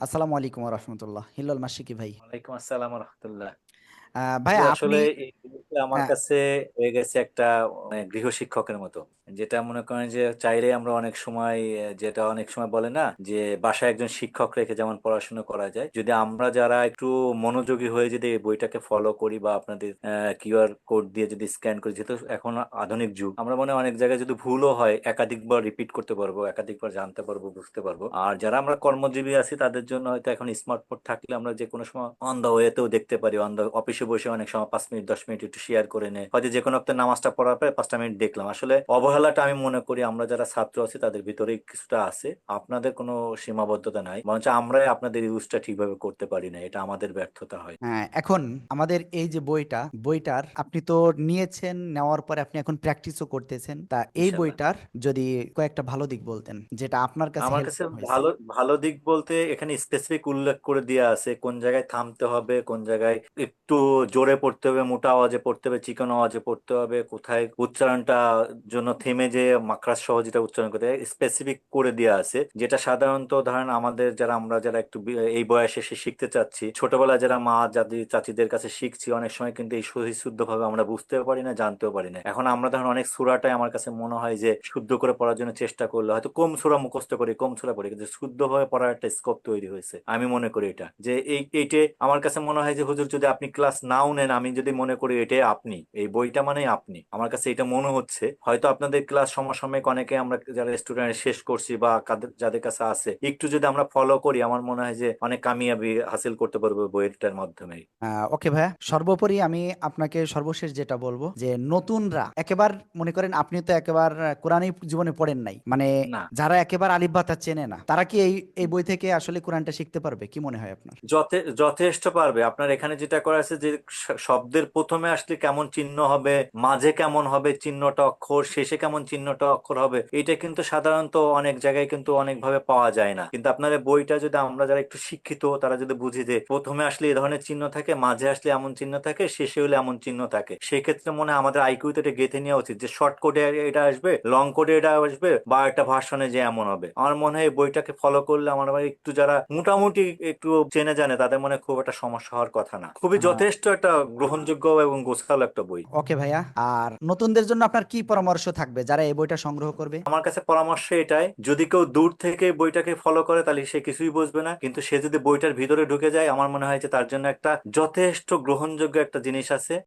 আসসালামু আলাইকুম রহমতুল্লাহ হিল্লাল মাসিকি ভাই ওয়ালাইকুম আসসালাম রহমতুল্লাহ আহ, ভাই আপনি আসলে আমার আহ, কাছে হয়ে গেছে একটা মানে গৃহ শিক্ষকের মতো। যেটা মনে করেন যে চাইলে আমরা অনেক সময় যেটা অনেক সময় বলে না যে বাসায় একজন শিক্ষক রেখে যেমন পড়াশোনা করা যায় যদি আমরা যারা একটু মনোযোগী হয়ে যদি এই বইটাকে ফলো করি বা আপনাদের কিউআর কোড দিয়ে যদি স্ক্যান করি যেহেতু এখন আধুনিক যুগ আমরা মনে হয় অনেক জায়গায় যদি ভুলও হয় একাধিকবার রিপিট করতে পারব একাধিকবার জানতে পারব বুঝতে পারব। আর যারা আমরা কর্মজীবী আছি তাদের জন্য হয়তো এখন স্মার্টফোন থাকলে আমরা যে কোনো সময় অন দা ওয়েতেও দেখতে পারি অন দা অফিসে বসে বসে অনেক সময় পাঁচ মিনিট দশ মিনিট একটু শেয়ার করে নেয়। হয়তো যে কোনো একটা নামাজটা পড়ার পরে পাঁচটা মিনিট দেখলাম। আসলে অবহেলাটা আমি মনে করি আমরা যারা ছাত্র আছি তাদের ভিতরে কিছুটা আছে। আপনাদের কোনো সীমাবদ্ধতা নাই। বরঞ্চ আমরাই আপনাদের ইউজটা ঠিকভাবে করতে পারি না। এটা আমাদের ব্যর্থতা হয়। হ্যাঁ, এখন আমাদের এই যে বইটা বইটার আপনি তো নিয়েছেন নেওয়ার পরে আপনি এখন প্র্যাকটিসও করতেছেন। তা এই বইটার যদি কয়েকটা ভালো দিক বলতেন যেটা আপনার কাছে আমার কাছে ভালো ভালো দিক বলতে এখানে স্পেসিফিক উল্লেখ করে দেওয়া আছে। কোন জায়গায় থামতে হবে কোন জায়গায় একটু জোরে পড়তে হবে, মোটা আওয়াজে পড়তে হবে, চিকন আওয়াজে পড়তে হবে, কোথায় উচ্চারণটা জন্য থেমে যে মাকড়াস সহ যেটা উচ্চারণ করতে স্পেসিফিক করে দেওয়া আছে। যেটা সাধারণত ধরেন আমাদের যারা, আমরা যারা একটু এই বয়সে এসে শিখতে চাচ্ছি, ছোটবেলায় যারা মা, দাদি, চাচিদের কাছে শিখছি, অনেক সময় কিন্তু এই সহি শুদ্ধ ভাবে আমরা বুঝতেও পারি না, জানতেও পারি না। এখন আমরা ধরেন অনেক সুরাটাই আমার কাছে মনে হয় যে শুদ্ধ করে পড়ার জন্য চেষ্টা করলে হয়তো কম সুরা মুখস্থ করি, কম সুরা পড়ি, কিন্তু শুদ্ধভাবে পড়ার একটা স্কোপ তৈরি হয়েছে। আমি মনে করি এটা। যে এই, এইটে আমার কাছে মনে হয় যে হুজুর যদি আপনি ক্লাস নাও নেন আমি যদি মনে করি এটাই আপনি এই বইটা মানে আপনি। আমার কাছে এটা মনে হচ্ছে। হয়তো আপনাদের ক্লাস সমসাময়িক অনেকে আমরা যারা স্টুডেন্ট শেষ করছি বা যাদের কাছে আছে একটু যদি আমরা ফলো করি আমার মনে হয় যে অনেক কামিয়াবি হাসিল করতে পারব বইটার মাধ্যমে ওকে ভাইয়া। সর্বোপরি আমি আপনাকে সর্বশেষ যেটা বলব যে নতুনরা একেবার মনে করেন আপনি তো একেবার কোরআনই জীবনে পড়েন নাই। মানে যারা একেবারে আলিফ বাতা চেনে না তারা কি এই এই বই থেকে আসলে কোরআনটা শিখতে পারবে? কি মনে হয় আপনার? যথে- যথেষ্ট পারবে। আপনার এখানে যেটা করা আছে যে শ- শব্দের প্রথমে আসলে কেমন চিহ্ন হবে মাঝে কেমন হবে চিহ্নটা অক্ষর শেষে কেমন চিহ্নটা অক্ষর হবে এটা কিন্তু সাধারণত অনেক জায়গায় কিন্তু অনেকভাবে পাওয়া যায় না। কিন্তু আপনার বইটা যদি আমরা যারা একটু শিক্ষিত তারা যদি বুঝি যে প্রথমে আসলে এ ধরনের চিহ্ন থাকে মাঝে আসলে এমন চিহ্ন থাকে শেষে হলে এমন চিহ্ন থাকে সেক্ষেত্রে মনে হয় আমাদের আইকিউতে এটা গেঁথে নেওয়া উচিত যে শর্ট কোডে এটা আসবে লং কোডে এটা আসবে বা একটা ভার্সনে যে এমন হবে। আমার মনে হয় এই বইটাকে ফলো করলে আমার একটু যারা মোটামুটি একটু চেনে জানে তাদের মনে খুব একটা সমস্যা হওয়ার কথা না। খুবই আহ, যথেষ্ট একটা গ্রহণযোগ্য এবং গোছালো একটা বই। ওকে ভাইয়া আর নতুনদের জন্য আপনার কি পরামর্শ থাকবে? যারা এই বইটা সংগ্রহ করবে? আমার কাছে পরামর্শ এটাই যদি কেউ দূর থেকে বইটাকে ফলো করে তাহলে সে কিছুই বুঝবে না। কিন্তু সে যদি বইটার ভিতরে ঢুকে যায় আমার মনে হয় যে তার জন্য একটা যথেষ্ট গ্রহণযোগ্য একটা জিনিস আছে।